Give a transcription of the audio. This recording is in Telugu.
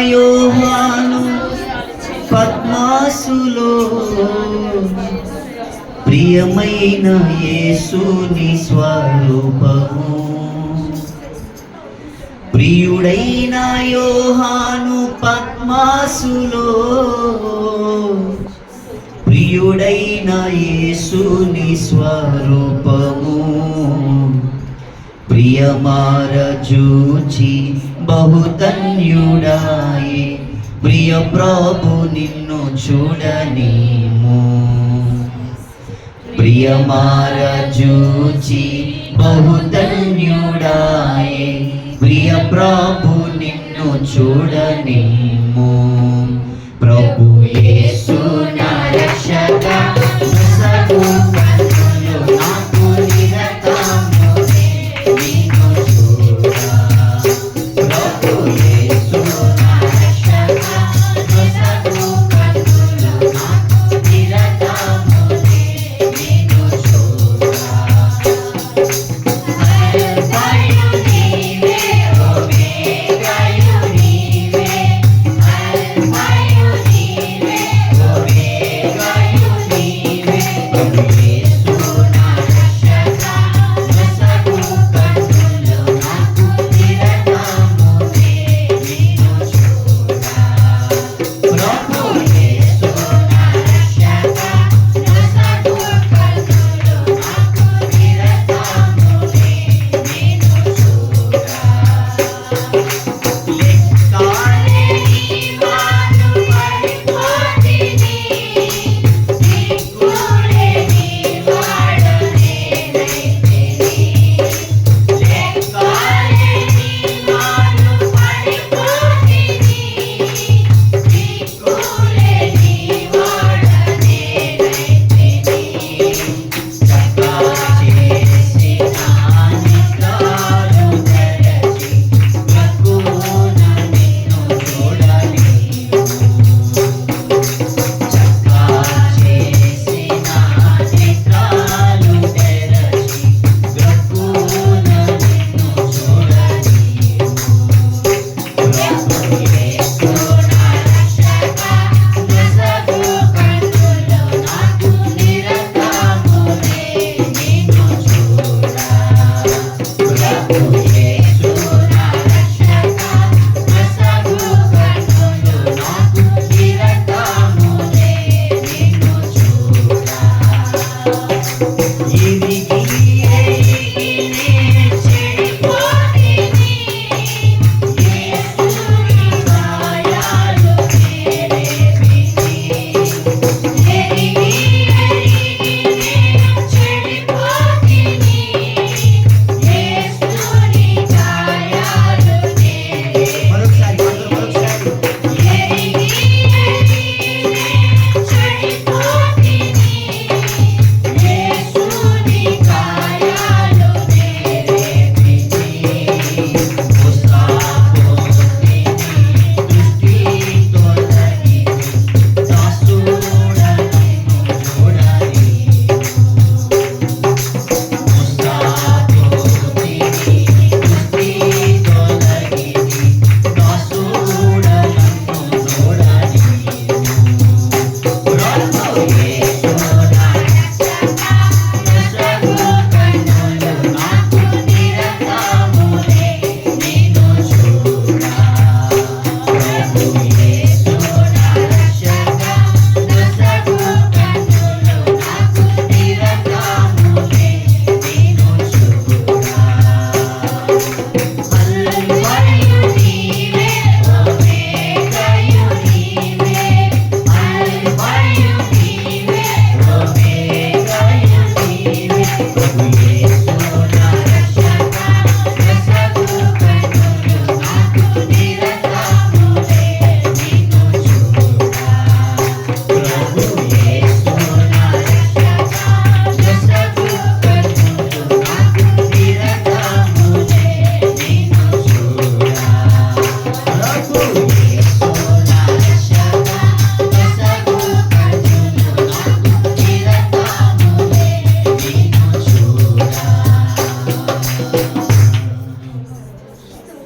యోహాను పద్మాసులో. ప్రియమైన యేసుని స్వరూపము. ప్రియుడైన యోహాను పద్మాసులో. ప్రియుడైన యేసుని స్వరూపము. ప్రియమారజూచి బహుధన్యుడాయి. ప్రియ ప్రభు నిన్ను చూడనీము. ప్రియమారజూచి బహుధన్యుడాయి. ప్రియ ప్రభు నిన్ను చూడనీము.